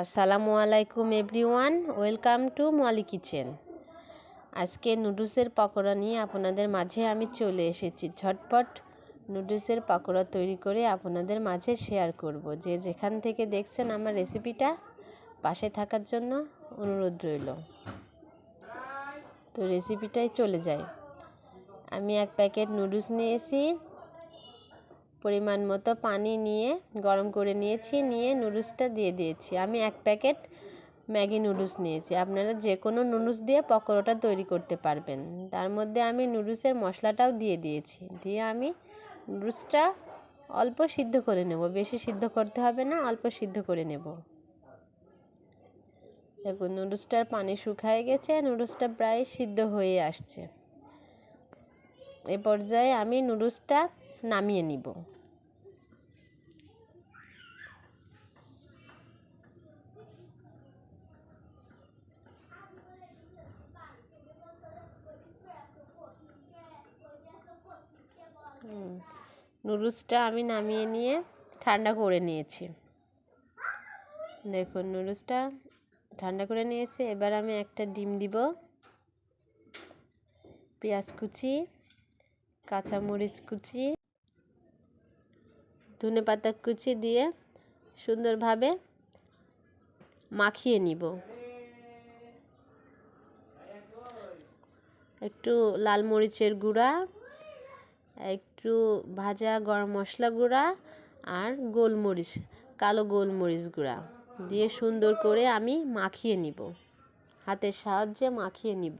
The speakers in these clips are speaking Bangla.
আসসালামু আলাইকুম everyone, welcome to Molly kitchen. আজকে নুডলসের পকোড়া নিয়ে আপনাদের মাঝে আমি চলে এসেছি। ঝটপট নুডলসের পকোড়া তৈরি করে আপনাদের মাঝে শেয়ার করব। যে যেখান থেকে দেখছেন আমার রেসিপিটা পাশে থাকার জন্য অনুরোধ রইল। তো রেসিপিটাই চলে যায়। আমি এক প্যাকেট নুডলস নিয়েছি। পরিমাণ মতো পানি নিয়ে, গরম করে নিয়েছি, নিয়ে নুডলসটা দিয়ে দিয়েছি। আমি এক প্যাকেট ম্যাগি নুডলস নিয়েছি। আপনারা যে কোনো নুডলস দিয়ে পকোড়াটা তৈরি করতে পারবেন। তার মধ্যে আমি নুডলসের মশলাটাও দিয়ে দিয়েছি। দিয়ে আমি নুডলসটা অল্প সিদ্ধ করে নেব। বেশি সিদ্ধ করতে হবে না, অল্প সিদ্ধ করে নেব। দেখুন, নুডলসটার পানি শুকায় গেছে, নুডলসটা প্রায় সিদ্ধ হয়ে আসছে। এ পর্যায়ে আমি নুডলসটা নামিয়ে নিব। নুডলসটা আমি নামিয়ে নিয়ে ঠান্ডা করে নিয়েছি। দেখুন, নুডলসটা ঠান্ডা করে নিয়েছি। এবার আমি একটা ডিম দিব, পেঁয়াজ কুচি, কাঁচামরিচ কুচি, ধনে পাতা কুচি দিয়ে সুন্দরভাবে মাখিয়ে নিব। একটু লাল মরিচের গুঁড়া একটু ভাজা গরম মশলা গুঁড়া আর গোলমরিচ, কালো গোলমরিচ গুঁড়া দিয়ে সুন্দর করে আমি মাখিয়ে নিব। হাতের সাহায্যে মাখিয়ে নিব।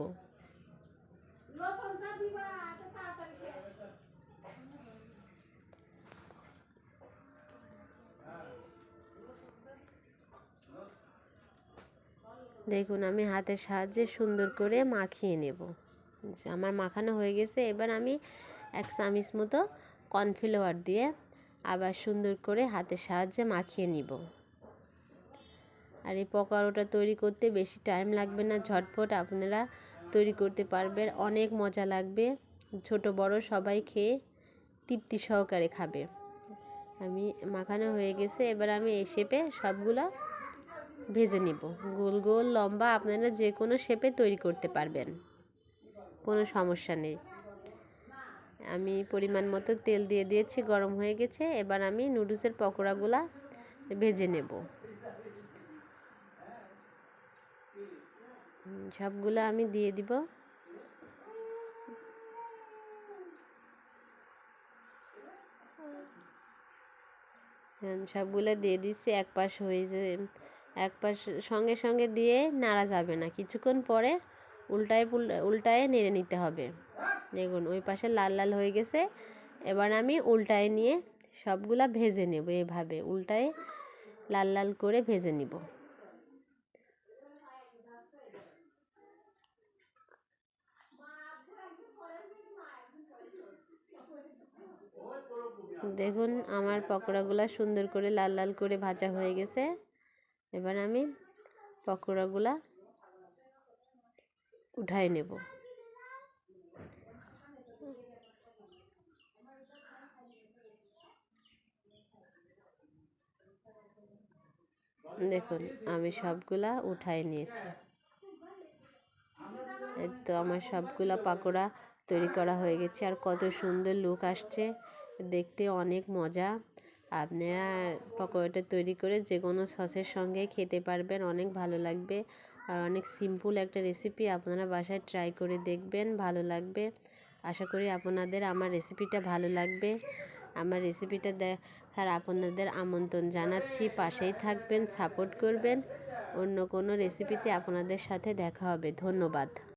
দেখুন, আমি হাতের সাহায্যে সুন্দর করে মাখিয়ে নেব। আমার মাখানো হয়ে গেছে, এবার আমি এক চামিচ মতো কর্নফ্লাওয়ার দিয়ে আবার সুন্দর করে হাতের সাহায্যে মাখিয়ে নিব। আর এই পকোড়াটা তৈরি করতে বেশি টাইম লাগবে না, ঝটপট আপনারা তৈরি করতে পারবেন, অনেক মজা লাগবে। ছোট, বড় সবাই খেয়ে তৃপ্তি সহকারে খাবে। আমি, মাখানো হয়ে গেছে, এবার আমি এই শেপে সবগুলো ভেজে নিব। গোল গোল, লম্বা, আপনারা যে কোনো শেপে তৈরি করতে পারবেন। কোনো সমস্যা নেই। আমি পরিমাণ মতো তেল দিয়ে দিয়েছি, গরম হয়ে গেছে। এবার আমি নুডলসের পকোড়াগুলা ভেজে নেব। সবগুলো আমি দিয়ে দিব। সবগুলো দিয়ে দিচ্ছি, এক পাশ হয়ে যে, এক পাশ সঙ্গে সঙ্গে দিয়ে নাড়া যাবে না। কিছুক্ষণ পরে উল্টায় উল্টায় নেড়ে নিতে হবে। দেখুন, ওই পাশে লাল লাল হয়ে গেছে। এবার আমি উল্টায় নিয়ে সবগুলা ভেজে নেব এভাবে। উল্টায় লাল লাল করে ভেজে নিব। দেখুন, আমার পকোড়াগুলা সুন্দর করে লাল লাল করে ভাজা হয়ে গেছে। এবার আমি পকোড়াগুলা উঠাই নেব। দেখুন, আমি সবগুলা উঠাই নিয়েছি। তো আমার সবগুলা পাকোড়া তৈরি করা হয়ে গেছে আর কত সুন্দর লুক আসছে। দেখতে অনেক মজা। আপনারা পকোড়াটা তৈরি করে যে কোনো সসের সঙ্গে খেতে পারবেন, অনেক ভালো লাগবে। আর অনেক সিম্পল একটা রেসিপি আপনারা বাসায় ট্রাই করে দেখবেন, ভালো লাগবে। আশা করি আপনাদের আমার রেসিপিটা ভালো লাগবে। আমার রেসিপিটা দেখার আপনাদের আমন্ত্রণ জানাচ্ছি। পাশেই থাকবেন সাপোর্ট করবেন। অন্য কোনো রেসিপিতে আপনাদের সাথে দেখা হবে। ধন্যবাদ।